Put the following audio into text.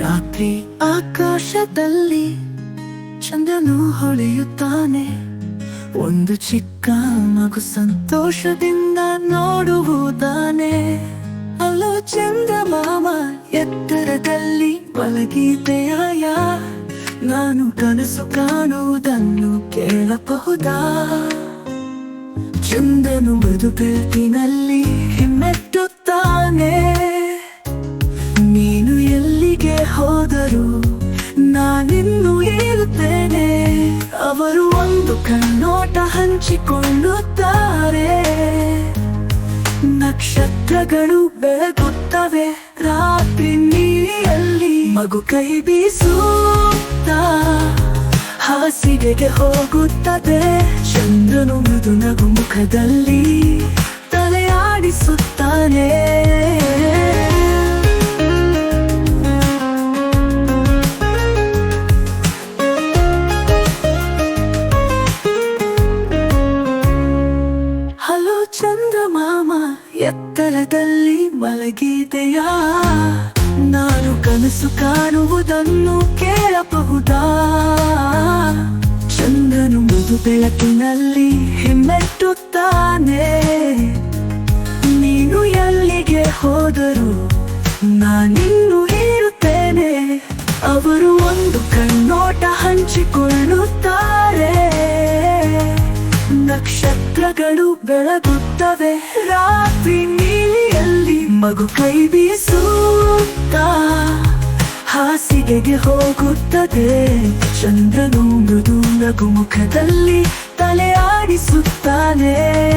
ರಾತ್ರಿ ಆಕಾಶದಲ್ಲಿ ಚಂದ್ರನು ಹೊಳೆಯುತ್ತಾನೆ. ಒಂದು ಚಿಕ್ಕ ಮಗು ಸಂತೋಷದಿಂದ ನೋಡುವುದಾನೆ. ಅಲ್ಲೋ ಚಂದ್ರಮಾಮ ಎತ್ತರದಲ್ಲಿ ಮಲಗಿದೆಯಾಯ ನಾನು ಕನಸು ಕಾಣುವುದನ್ನು ಕೇಳಬಹುದಾ? ಚಂದನು ಮೃದು ಬೆಳಕಿನಲ್ಲಿ ಹಿಮ್ಮೆಟ್ಟುತ್ತಾನೆ ಅವರು ಒಂದು ಕಣ್ಣೋಟ ಹಂಚಿಕೊಳ್ಳುತ್ತಾರೆ. ನಕ್ಷತ್ರಗಳು ಬೆಳಗುತ್ತವೆ. ರಾತ್ರಿ ನೀರಿಯಲ್ಲಿ ಮಗು ಕೈ ಬೀಸುತ್ತ ಹಾಸಿಗೆಗೆ ಹೋಗುತ್ತದೆ. ಚಂದ್ರನು ಮೃದು ನಗು ಮುಖದಲ್ಲಿ ಹಲೋ ಚಂದ್ರಮಾಮ ಎತ್ತರದಲ್ಲಿ ಮಲಗಿದೆಯಾ? ನಾನು ಕನಸು ಕಾಣುವುದನ್ನು ಕೇಳಬಹುದಾ? ಚಂದನು ಮೃದು ಬೆಳಕಿನಲ್ಲಿ ಹಿಮ್ಮೆಟ್ಟುತ್ತಾನೆ. ನೀನು ಎಲ್ಲಿಗೆ ಹೋದರು ನಾನಿನ್ನು ಇರುತ್ತೇನೆ. ಅವರು ಒಂದು ನಕ್ಷತ್ರಗಳು ಬೆಳಗುತ್ತವೆ. ರಾತ್ರಿ ನೀಲಿಯಲ್ಲಿ ಮಗು ಕೈ ಬೀಸುತ್ತ ಹಾಸಿಗೆಗೆ ಹೋಗುತ್ತದೆ. ಚಂದ್ರನು ಮೃದು ನಗು ಮುಖದಲ್ಲಿ ತಲೆ ಆಡಿಸುತ್ತಾನೆ